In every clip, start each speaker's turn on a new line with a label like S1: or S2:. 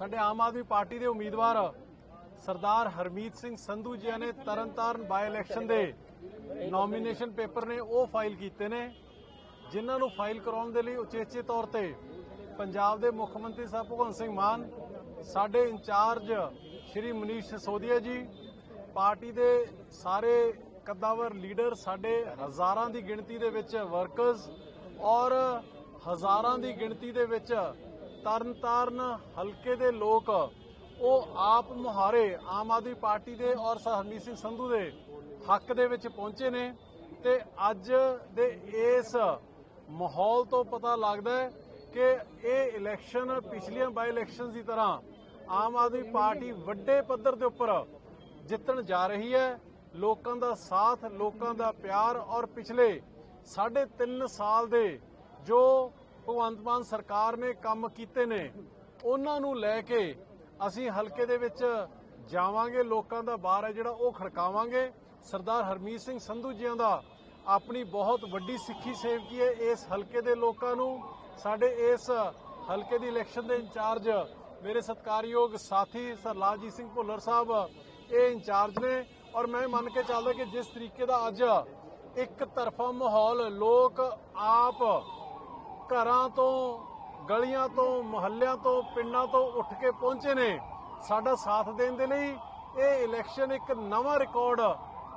S1: ਸਾਡੇ ਆਮ ਆਦਮੀ ਪਾਰਟੀ ਦੇ ਉਮੀਦਵਾਰ ਸਰਦਾਰ ਹਰਮੀਤ ਸਿੰਘ ਸੰਧੂ ਜੀ ਨੇ ਤਰਨਤਾਰਨ ਬਾਈ ਇਲੈਕਸ਼ਨ ਦੇ ਨੋਮੀਨੇਸ਼ਨ ਪੇਪਰ ਨੇ ਉਹ ਫਾਈਲ ਕੀਤੇ ਨੇ, ਜਿਨ੍ਹਾਂ ਨੂੰ ਫਾਈਲ ਕਰਾਉਣ ਦੇ ਲਈ ਉਚੇਚੇ ਤੌਰ ਤੇ ਪੰਜਾਬ ਦੇ ਮੁੱਖ ਮੰਤਰੀ ਸਾਹਿਬ ਭਗਵੰਤ ਸਿੰਘ ਮਾਨ, ਸਾਡੇ ਇੰਚਾਰਜ ਸ਼੍ਰੀ ਮਨੀਸ਼ ਸਿਸੋਦੀਆ ਜੀ, ਪਾਰਟੀ ਦੇ ਸਾਰੇ ਕੱਦਾਵਰ ਲੀਡਰ, ਸਾਡੇ ਹਜ਼ਾਰਾਂ ਦੀ ਗਿਣਤੀ ਦੇ ਵਿੱਚ ਵਰਕਰਸ ਔਰ ਹਜ਼ਾਰਾਂ ਦੀ ਗਿਣਤੀ ਦੇ ਵਿੱਚ ਤਰਨਤਾਰਨ ਹਲਕੇ ਦੇ ਲੋਕ ਉਹ ਆਪ ਮੁਹਾਰੇ ਆਮ ਆਦਮੀ ਪਾਰਟੀ ਦੇ ਔਰ ਹਰਮੀਤ ਸਿੰਘ ਸੰਧੂ ਦੇ ਹੱਕ ਦੇ ਵਿੱਚ ਪਹੁੰਚੇ ਨੇ ਤੇ ਅੱਜ ਦੇ ਇਸ ਮਾਹੌਲ ਤੋਂ ਪਤਾ ਲੱਗਦਾ ਹੈ ਕਿ ਇਹ ਇਲੈਕਸ਼ਨ ਪਿਛਲੀਆਂ ਬਾਈ ਇਲੈਕਸ਼ਨਸ ਦੀ ਤਰ੍ਹਾਂ ਆਮ ਆਦਮੀ ਪਾਰਟੀ ਵੱਡੇ ਪੱਧਰ ਦੇ ਉੱਪਰ ਜਿੱਤਣ ਜਾ ਰਹੀ ਹੈ। ਲੋਕਾਂ ਦਾ ਸਾਥ, ਲੋਕਾਂ ਦਾ ਪਿਆਰ ਔਰ ਪਿਛਲੇ ਸਾਢੇ 3 ਸਾਲ ਦੇ ਜੋ ਭਗਵੰਤ ਮਾਨ ਸਰਕਾਰ ਨੇ ਕੰਮ ਕੀਤੇ ਨੇ। ਉਹਨਾਂ ਨੂੰ ਲੈ ਕੇ ਅਸੀਂ ਹਲਕੇ ਦੇ ਵਿੱਚ ਜਾਵਾਂਗੇ, ਲੋਕਾਂ ਦਾ ਬਾਰ ਹੈ ਜਿਹੜਾ ਉਹ ਖੜਕਾਵਾਂਗੇ। ਸਰਦਾਰ ਹਰਮੀਤ ਸਿੰਘ ਸੰਧੂ ਜੀਆਂ ਦਾ ਆਪਣੀ ਬਹੁਤ ਵੱਡੀ ਸਿੱਖੀ ਸੇਵਕੀ ਹੈ ਇਸ ਹਲਕੇ ਦੇ ਲੋਕਾਂ ਨੂੰ। ਸਾਡੇ ਇਸ ਹਲਕੇ ਦੀ ਇਲੈਕਸ਼ਨ ਦੇ ਇੰਚਾਰਜ ਮੇਰੇ ਸਤਿਕਾਰਯੋਗ ਸਾਥੀ ਸਰਲਾਜੀਤ ਸਿੰਘ ਭੁੱਲਰ ਸਾਹਿਬ, ਇਹ ਇੰਚਾਰਜ ਨੇ। ਔਰ ਮੈਂ ਮੰਨ ਕੇ ਚੱਲਦਾ ਕਿ ਜਿਸ ਤਰੀਕੇ ਦਾ ਅੱਜ ਇੱਕ ਤਰਫਾ ਮਾਹੌਲ ਲੋਕ ਆਪ ਘਰਾਂ ਤੋਂ, ਗਲੀਆਂ ਤੋਂ, ਮੁਹੱਲਿਆਂ ਤੋਂ, ਪਿੰਡਾਂ ਤੋਂ ਉੱਠ ਕੇ ਪਹੁੰਚੇ ਨੇ। ਸਾਡਾ ਸਾਥ ਦੇਣ ਦੇ ਲਈ ਇਹ ਇਲੈਕਸ਼ਨ ਇੱਕ ਨਵਾਂ ਰਿਕਾਰਡ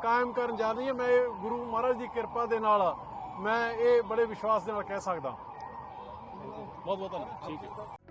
S1: ਕਾਇਮ ਕਰਨ ਜਾ ਰਹੀ ਹੈ। ਮੈਂ ਇਹ ਗੁਰੂ ਮਹਾਰਾਜ ਦੀ ਕਿਰਪਾ ਦੇ ਨਾਲ ਮੈਂ ਇਹ ਬੜੇ ਵਿਸ਼ਵਾਸ ਦੇ ਨਾਲ ਕਹਿ ਸਕਦਾ। ਬਹੁਤ ਬਹੁਤ ਧੰਨਵਾਦ। ਠੀਕ ਹੈ।